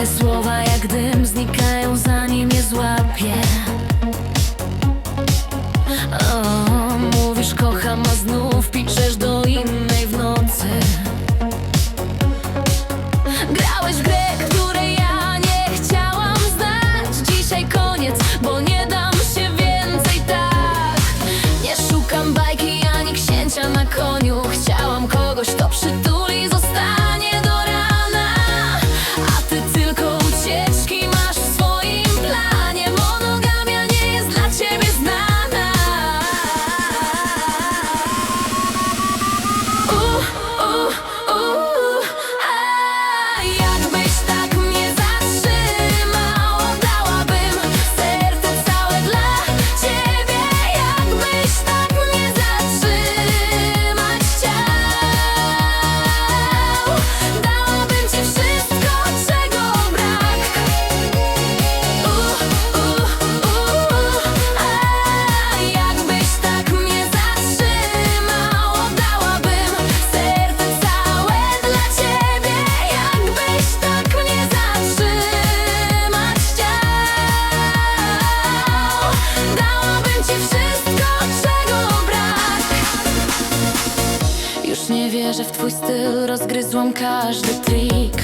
Twoje słowa jak dym znikają zanim je złapię. O, Mówisz kocham, a znów piszesz do innej w nocy. Grałeś w grę, Już nie wierzę w twój styl, rozgryzłam każdy trik.